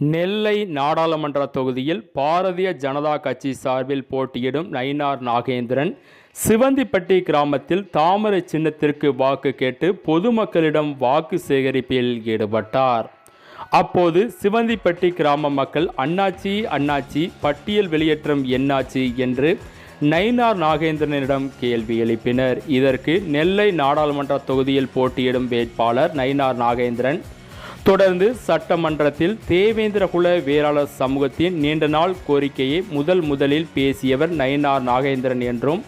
நெல்லை நாடாளுமன்ற தொகுதியில் பாரதிய ஜனதா கட்சி சார்பில் போட்டியிடும் நயினார் நாகேந்திரன் சிவந்திப்பட்டி கிராமத்தில் தாமரை சின்னத்திற்கு வாக்கு கேட்டு பொதுமக்களிடம் வாக்கு சேகரிப்பில் ஈடுபட்டார். அப்போது சிவந்திப்பட்டி கிராம மக்கள் அண்ணாச்சி அண்ணாச்சி பட்டியல் வெளியேற்றம் என்னாச்சு என்று நயினார் நாகேந்திரனிடம் கேள்வி எழுப்பினர். இதற்கு நெல்லை நாடாளுமன்ற தொகுதியில் போட்டியிடும் வேட்பாளர் நயினார் நாகேந்திரன் தொடர்ந்து சட்டமன்றத்தில் தேவேந்திரகுல வேளாளர் சமூகத்தின் நீண்ட நாள் கோரிக்கையை முதல் முதலில் பேசியவர் நயனார் நாகேந்திரன் என்றும்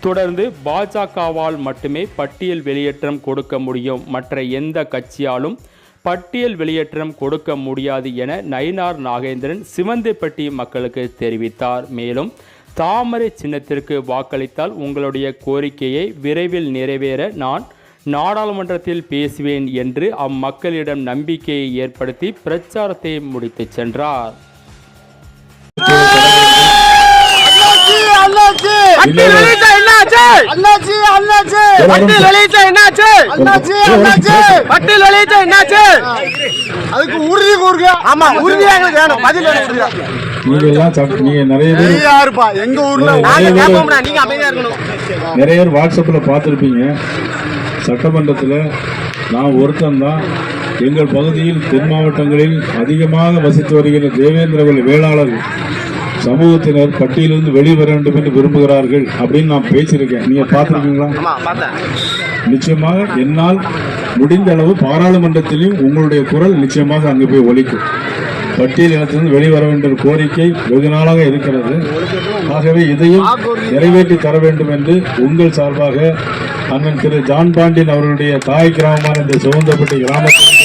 தொடர்ந்து பாஜகவால் மட்டுமே பட்டியல் வெளியேற்றம் கொடுக்க முடியும். மற்ற எந்த கட்சியாலும் பட்டியல் வெளியேற்றம் கொடுக்க முடியாது என நயினார் நாகேந்திரன் சிவந்திப்பட்டி மக்களுக்கு தெரிவித்தார். மேலும் தாமரை சின்னத்திற்கு வாக்களித்தால் உங்களுடைய கோரிக்கையை விரைவில் நிறைவேற நான் நாடாளுமன்றத்தில் பேசுவேன் என்று அம்மக்களிடம் நம்பிக்கையை ஏற்படுத்தி பிரச்சாரத்தை முடித்துச் சென்றார். அதுக்கு உறுதி கூறுங்க. ஆமா உறுதியா எங்களுக்கு வேணும். பதில் உறுதியா நீங்க நிறைய பேர் எங்க ஊர்ல நாங்க அமைதியா இருக்கணும். நிறைய பேர் வாட்ஸ்அப்பில் பார்த்துருப்பீங்க. சட்டமன்றத்தில் நான் ஒருத்தன் தான் எங்கள் பகுதியில் தென் மாவட்டங்களில் அதிகமாக வசித்து வருகிற தேவேந்திரகுல வேளாளர் சமூகத்தினர் பட்டியலிருந்து வெளிவர வேண்டும் என்று விரும்புகிறார்கள் அப்படின்னு நான் பேசியிருக்கேன். நீங்க பார்த்துருக்கீங்களா? நிச்சயமாக என்னால் முடிந்த அளவு பாராளுமன்றத்திலும் உங்களுடைய குரல் நிச்சயமாக அங்கு போய் ஒலிக்கும். பட்டியல் இனத்திலிருந்து வெளிவர வேண்டும் கோரிக்கை வெகு நாளாக இருக்கிறது. ஆகவே இதையும் நிறைவேற்றி தர வேண்டும் என்று உங்கள் சார்பாக அண்ணன் திரு ஜான் பாண்டியன் அவர்களுடைய தாய் கிராமமான இந்த சிவந்தப்பட்டி கிராமத்தில்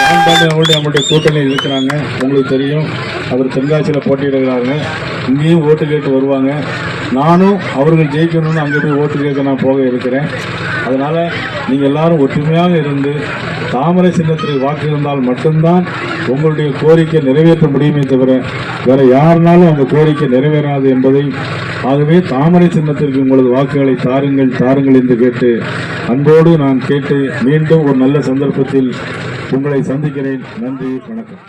ஜான் பாண்டியன் அவருடைய நம்முடைய கூட்டணியில் இருக்கிறாங்க. உங்களுக்கு தெரியும் அவர் தென்காசியில் போட்டியிடுகிறாங்க. இங்கேயும் ஓட்டு கேட்டு வருவாங்க. நானும் அவர்கள் ஜெயிக்கணும்னு அங்கே போய் ஓட்டு கேட்க நான் போக இருக்கிறேன். அதனால் நீங்கள் எல்லாரும் ஒற்றுமையாக இருந்து தாமரை சின்னத்திற்கு வாக்கு இருந்தால் மட்டும்தான் உங்களுடைய கோரிக்கை நிறைவேற்ற முடியுமே தவிர வேற யாருனாலும் அந்த கோரிக்கை நிறைவேறாது என்பதை ஆகவே தாமரை சின்னத்திற்கு உங்களது வாக்குகளை தாருங்கள் தாருங்கள் என்று கேட்டு அன்போடு நான் கேட்டு மீண்டும் ஒரு நல்ல சந்தர்ப்பத்தில் உங்களை சந்திக்கிறேன். நன்றி வணக்கம்.